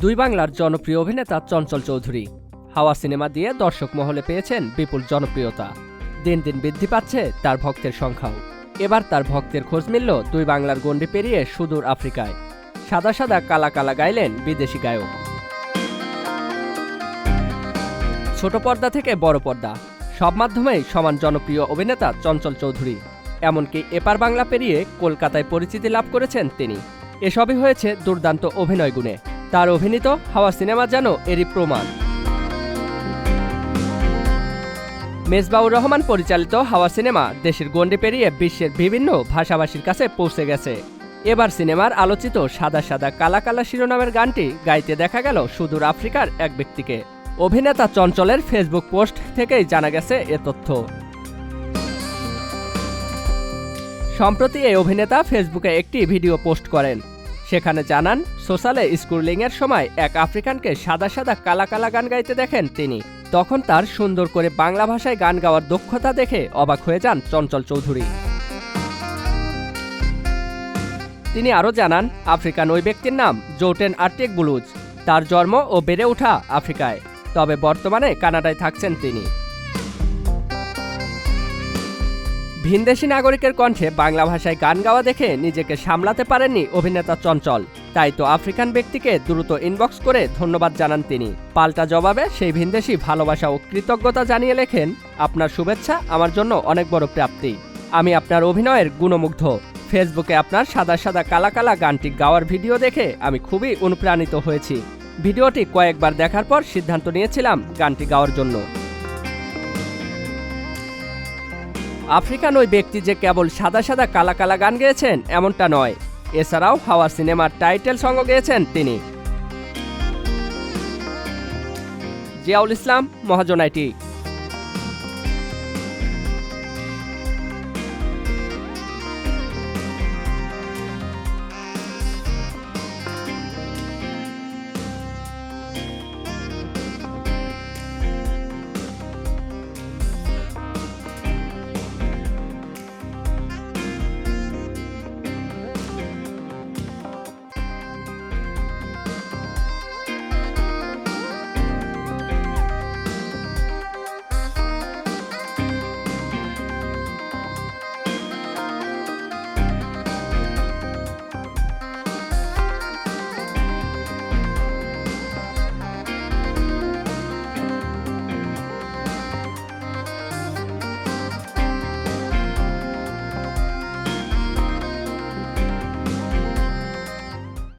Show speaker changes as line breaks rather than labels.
দুই বাংলার জনপ্রিয় অভিনেতা চঞ্চল চৌধুরী। হাওয়া সিনেমা দিয়ে দর্শক মহলে পেয়েছেন বিপুল জনপ্রিয়তা। দিন দিন বৃদ্ধি পাচ্ছে তার ভক্তের সংখ্যাও। এবার তার ভক্তের খোঁজ মিলল দুই বাংলার গণ্ডি পেরিয়ে সুদূর আফ্রিকায়। সাদা সাদা কালা কালা গাইলেন বিদেশি গায়ক। ছোট পর্দা থেকে বড় পর্দা। সব মাধ্যমেই সমান জনপ্রিয় অভিনেতা চঞ্চল চৌধুরী। এমনকি এপার বাংলা পেরিয়ে কলকাতায় পরিচিতি লাভ করেছেন তিনি। এসবই হয়েছে দুর্দান্ত অভিনয় গুণে। তার অভিনীত হাওয়া সিনেমা যেন এরই প্রমাণ। মেজবাউর রহমান পরিচালিত হাওয়া সিনেমা দেশের গণ্ডি পেরিয়ে বিশ্বের বিভিন্ন ভাষাভাষীর কাছে পৌঁছে গেছে। এবার সিনেমার আলোচিত সাদা সাদা কালা কালা শিরোনামের গানটি গাইতে দেখা গেল সুদূর আফ্রিকার এক ব্যক্তিকে। অভিনেতা চঞ্চলের ফেসবুক পোস্ট থেকেই জানা গেছে এ তথ্য। সম্প্রতি এই অভিনেতা ফেসবুকে একটি ভিডিও পোস্ট করেন। সেখানে জানান, সোশ্যালে স্কুলিংয়ের সময় এক আফ্রিকানকে সাদা সাদা কালা কালা গান গাইতে দেখেন তিনি। তখন তার সুন্দর করে বাংলা ভাষায় গান গাওয়ার দক্ষতা দেখে অবাক হয়ে যান চঞ্চল চৌধুরী। তিনি আরও জানান, আফ্রিকান ওই ব্যক্তির নাম জোটেন আর্টিক বুলুজ। তার জন্ম ও বেড়ে ওঠা আফ্রিকায়। তবে বর্তমানে কানাডায় থাকছেন তিনি। ভিনদেশি নাগরিকের কণ্ঠে বাংলা ভাষায় গান গাওয়া দেখে নিজেকে সামলাতে পারেননি অভিনেতা চঞ্চল। তাই তো আফ্রিকান ব্যক্তিকে দ্রুত ইনবক্স করে ধন্যবাদ জানান তিনি। পাল্টা জবাবে সেই ভিনদেশি ভালোবাসা ও কৃতজ্ঞতা জানিয়ে লেখেন, আপনার শুভেচ্ছা আমার জন্য অনেক বড় প্রাপ্তি। আমি আপনার অভিনয়ের গুণমুগ্ধ। ফেসবুকে আপনার সাদা সাদা কালা কালা গানটি গাওয়ার ভিডিও দেখে আমি খুবই অনুপ্রাণিত হয়েছি। ভিডিওটি কয়েকবার দেখার পর সিদ্ধান্ত নিয়েছিলাম গানটি গাওয়ার জন্য। আফ্রিকান ওই ব্যক্তি যে কেবল সাদা সাদা কালা কালা গান গেয়েছেন, এমনটা নয়। এছাড়াও হাওয়া সিনেমার টাইটেল সঙ্গ গেয়েছেন তিনি। জিয়াউল ইসলাম মহাজনাইটি